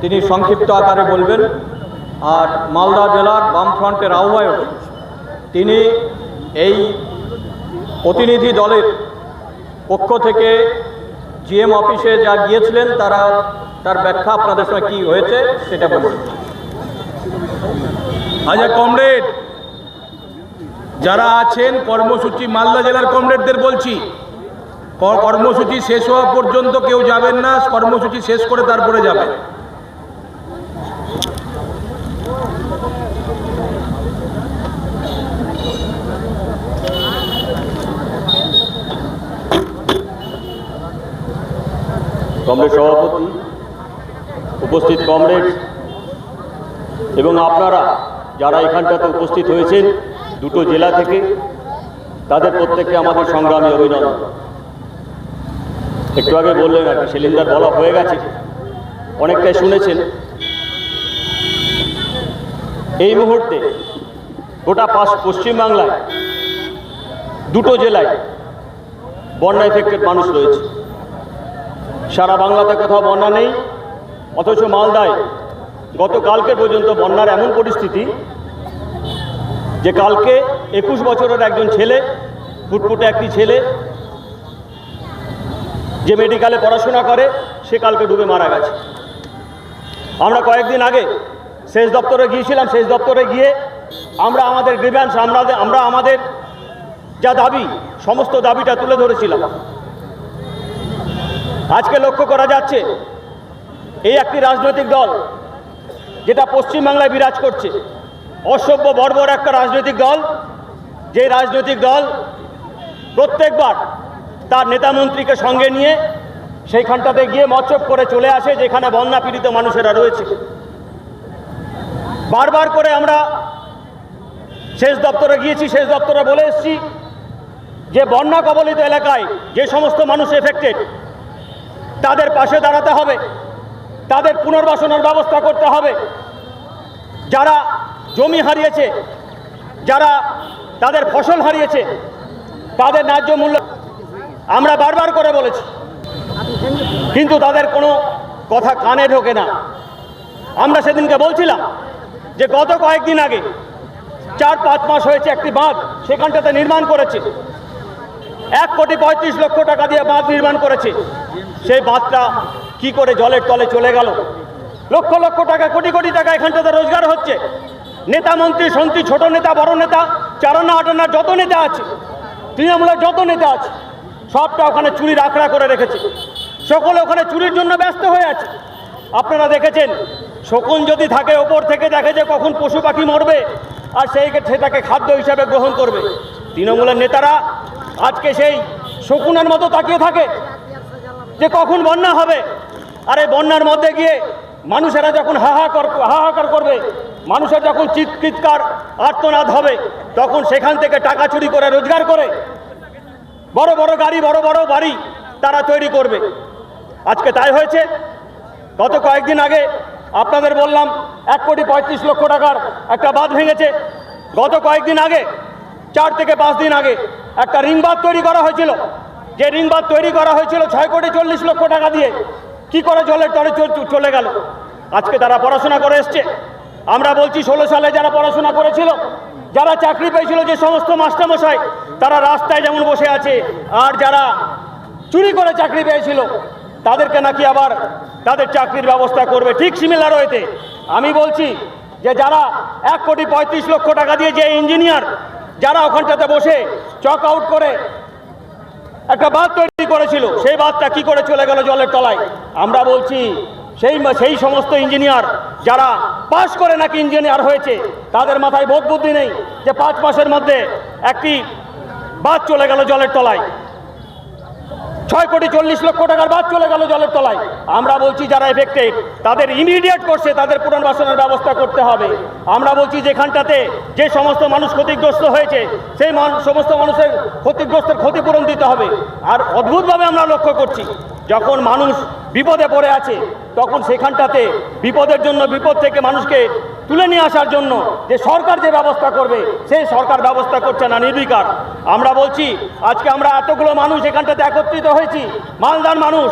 তিনি সংক্ষিপ্ত আকারে বলবেন, আর মালদা জেলার বামফ্রন্টের আহ্বায়ক তিনি এই প্রতিনিধি দলের পক্ষ থেকে জিএম অফিসে যা গিয়েছিলেন, তারা, তার ব্যাখ্যা আপনাদের সঙ্গে কী হয়েছে সেটা বলুন। আচ্ছা কমরেড, যারা আছেন, কর্মসূচি মালদা জেলার কমরেডদের বলছি। কর্মসূচি শেষ হওয়া পর্যন্ত কেউ যাবেন না, কর্মসূচি শেষ করে তারপরে যাবেন। কমরেড সভাপতি, উপস্থিত কমরেড, এবং আপনারা যারা এখানটাতে উপস্থিত হয়েছেন, দুটো জেলা থেকে, তাদের প্রত্যেককে আমাদের সংগ্রামী অভিনন্দন। একটু আগে বললেন আর সিলিন্ডার বলা হয়ে গেছে। অনেকটাই শুনেছেন। এই মুহূর্তে গোটা পাশ পশ্চিমবাংলায় দুটো জেলায় বন্যা এফেক্টেড মানুষ রয়েছে। সারা বাংলাতে কোথাও বন্যা নেই, অথচ মালদায় গতকালকে পর্যন্ত বন্যার এমন পরিস্থিতি যে কালকে একুশ বছরের একজন ছেলে, ফুটফুটে একটি ছেলে যে মেডিকেলে পড়াশোনা করে, সে কালকে ডুবে মারা গেছে। আমরা কয়েকদিন আগে সেচ দপ্তরে গিয়েছিলাম, সেচ দপ্তরে গিয়ে আমরা আমাদের গ্রিভ্যান্স আমরা আমরা আমাদের যা দাবি, সমস্ত দাবিটা তুলে ধরেছিলাম। আজকে লক্ষ্য করা যাচ্ছে, এই একটি রাজনৈতিক দল যেটা পশ্চিমবাংলায় বিরাজ করছে, অসভ্য, বর্বর একটা রাজনৈতিক দল, যে রাজনৈতিক দল প্রত্যেকবার তার নেতামন্ত্রীকে সঙ্গে নিয়ে সেইখানটাতে গিয়ে মচ্চপ করে চলে আসে, যেখানে বন্যা পীড়িত মানুষেরা রয়েছে। বারবার করে আমরা সেচ দপ্তরে গিয়েছি, সেচ দপ্তরে বলে এসেছি যে, বন্যা কবলিত এলাকায় যে সমস্ত মানুষ এফেক্টেড তাদের পাশে দাঁড়াতে হবে, তাদের পুনর্বাসনের ব্যবস্থা করতে হবে। যারা জমি হারিয়েছে, যারা তাদের ফসল হারিয়েছে, তাদের ন্যায্য মূল্য আমরা বারবার করে বলেছি। কিন্তু তাদের কোনো কথা কানে ঢোকে না। আমরা সেদিনকে বলছিলাম যে গত কয়েকদিন আগে চার পাঁচ মাস হয়েছে একটি বাঁধ সেখানটাতে নির্মাণ করেছে। এক কোটি পঁয়ত্রিশ লক্ষ টাকা দিয়ে বাঁধ নির্মাণ করেছে। সেই বাঁধটা কি করে জলের তলে চলে গেল? লক্ষ লক্ষ টাকা, কোটি কোটি টাকা এখানটাতে রোজগার হচ্ছে। নেতা মন্ত্রী সন্ত্রী ছোট নেতা, বড় নেতা চারানা আটানা যত নেতা আছে, তৃণমূলের যত নেতা আছে সবটা ওখানে চুরির আখড়া করে রেখেছে। সকলে ওখানে চুরির জন্য ব্যস্ত হয়ে আছে। আপনারা দেখেছেন, শকুন যদি থাকে, ওপর থেকে দেখে যে কখন পশু পাখি মরবে, আর সেই সেটাকে খাদ্য হিসাবে গ্রহণ করবে। তৃণমূলের নেতারা আজকে সেই শকুনের মতো তাকিয়ে থাকে যে কখন বন্যা হবে। আর এই বন্যার মধ্যে গিয়ে মানুষেরা যখন হাহাকার হাহাকার করবে, মানুষের যখন চিৎ চিৎকার, আর্তনাদ হবে, তখন সেখান থেকে টাকা চুরি করে, রোজগার করে বড় বড় গাড়ি, বড় বড় বাড়ি তারা তৈরি করবে। আজকে তাই হয়েছে। গত কয়েকদিন আগে আপনাদের বললাম, এক কোটি পঁয়ত্রিশ লক্ষ টাকার একটা বাঁধ ভেঙেছে। গত কয়েকদিন আগে, চার থেকে পাঁচ দিন আগে একটা রিং বাঁধ তৈরি করা হয়েছিল। যে রিং বাঁধ তৈরি করা হয়েছিল ছয় কোটি চল্লিশ লক্ষ টাকা দিয়ে, কি করে জলের চল- চলে গেল? আজকে তারা পড়াশোনা করে এসছে। আমরা বলছি, ষোলো সালে যারা পড়াশোনা করেছিল যারা চাকরি পেয়েছিল যে সমস্ত মাস্টারমশাই, তারা রাস্তায় যেমন বসে আছে, আর যারা চুরি করে চাকরি পেয়েছিল, তাদেরকে নাকি আবার তাদের চাকরির ব্যবস্থা করবে। ঠিক সিমিলার হয়েতে আমি বলছি যে যারা এক কোটি পঁয়ত্রিশ লক্ষ টাকা দিয়ে যে ইঞ্জিনিয়ার যারা ওখানটাতে বসে চক আউট করে একটা বাঁধ তৈরি করেছিল, সেই বাঁধটা কি করে চলে গেল জলের তলায়? আমরা বলছি সেই সেই সমস্ত ইঞ্জিনিয়ার যারা পাশ করে নাকি ইঞ্জিনিয়ার হয়েছে, তাদের মাথায় বোধ বুদ্ধি নেই যে পাঁচ মাসের মধ্যে একটি বাঁধ চলে গেল জলের তলায়। ছয় কোটি চল্লিশ লক্ষ টাকার বাদ চলে গেল জলের তলায়। আমরা বলছি যারা এফেক্টেড তাদের ইমিডিয়েট করছে তাদের পুনর্বাসনের ব্যবস্থা করতে হবে। আমরা বলছি যেখানটাতে যে সমস্ত মানুষ ক্ষতিগ্রস্ত হয়েছে, সেই সমস্ত মানুষের ক্ষতিগ্রস্তের ক্ষতিপূরণ দিতে হবে। আর অদ্ভুতভাবে আমরা লক্ষ্য করছি যখন মানুষ বিপদে পড়ে আছে, তখন সেখানটাতে বিপদের জন্য, বিপদ থেকে মানুষকে তুলে নিয়ে আসার জন্য যে সরকার যে ব্যবস্থা করবে, সেই সরকার ব্যবস্থা করছে না নির্বিকার। আমরা বলছি, আজকে আমরা এতগুলো মানুষ এখানটাতে একত্রিত হয়েছি, মালদার মানুষ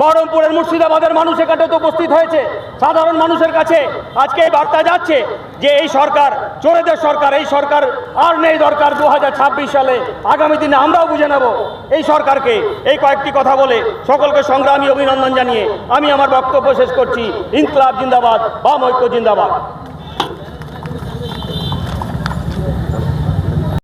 বহরমপুরের মুর্শিদাবাদের মানুষ এখানে তো উপস্থিত হয়েছে। সাধারণ মানুষের কাছে আজকে এই বার্তা যাচ্ছে যে এই সরকার, চোরেদের সরকার, এই সরকার আর নেই দরকার দু হাজার ছাব্বিশ সালে। আগামী দিনে আমরাও বুঝে নেব এই সরকারকে। এই কয়েকটি কথা বলে সকলকে সংগ্রামী অভিনন্দন জানিয়ে আমি আমার বক্তব্য শেষ করছি। ইনকলাব জিন্দাবাদ বা ঐক্য জিন্দাবাদ।